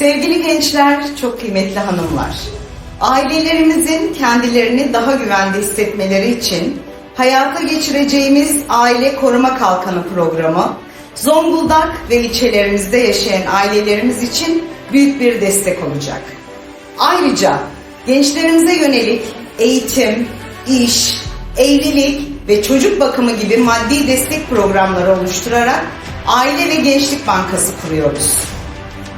Sevgili gençler, çok kıymetli hanımlar. Ailelerimizin kendilerini daha güvende hissetmeleri için hayata geçireceğimiz Aile Koruma Kalkanı programı, Zonguldak ve ilçelerimizde yaşayan ailelerimiz için büyük bir destek olacak. Ayrıca gençlerimize yönelik eğitim, iş, evlilik ve çocuk bakımı gibi maddi destek programları oluşturarak Aile ve Gençlik Bankası kuruyoruz.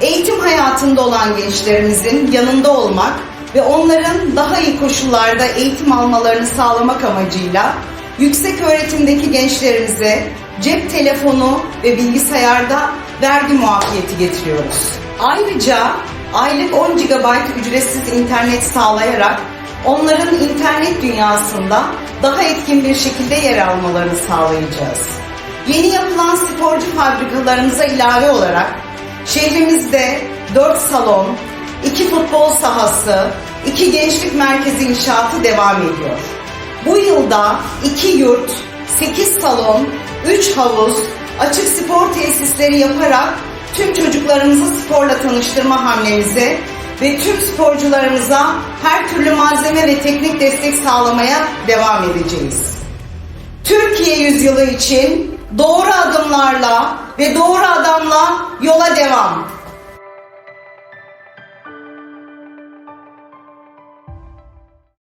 Eğitim hayatında olan gençlerimizin yanında olmak ve onların daha iyi koşullarda eğitim almalarını sağlamak amacıyla yüksek öğretimdeki gençlerimize cep telefonu ve bilgisayarda vergi muafiyeti getiriyoruz. Ayrıca aylık 10 GB ücretsiz internet sağlayarak onların internet dünyasında daha etkin bir şekilde yer almalarını sağlayacağız. Yeni yapılan sporcu fabrikalarımıza ilave olarak şehrimizde 4 salon, 2 futbol sahası, 2 gençlik merkezi inşaatı devam ediyor. Bu yılda 2 yurt, 8 salon, 3 havuz, açık spor tesisleri yaparak tüm çocuklarımızı sporla tanıştırma hamlemize ve tüm sporcularımıza her türlü malzeme ve teknik destek sağlamaya devam edeceğiz. Türkiye yüzyılı için doğru adımlarla ve doğru adamla yola devam.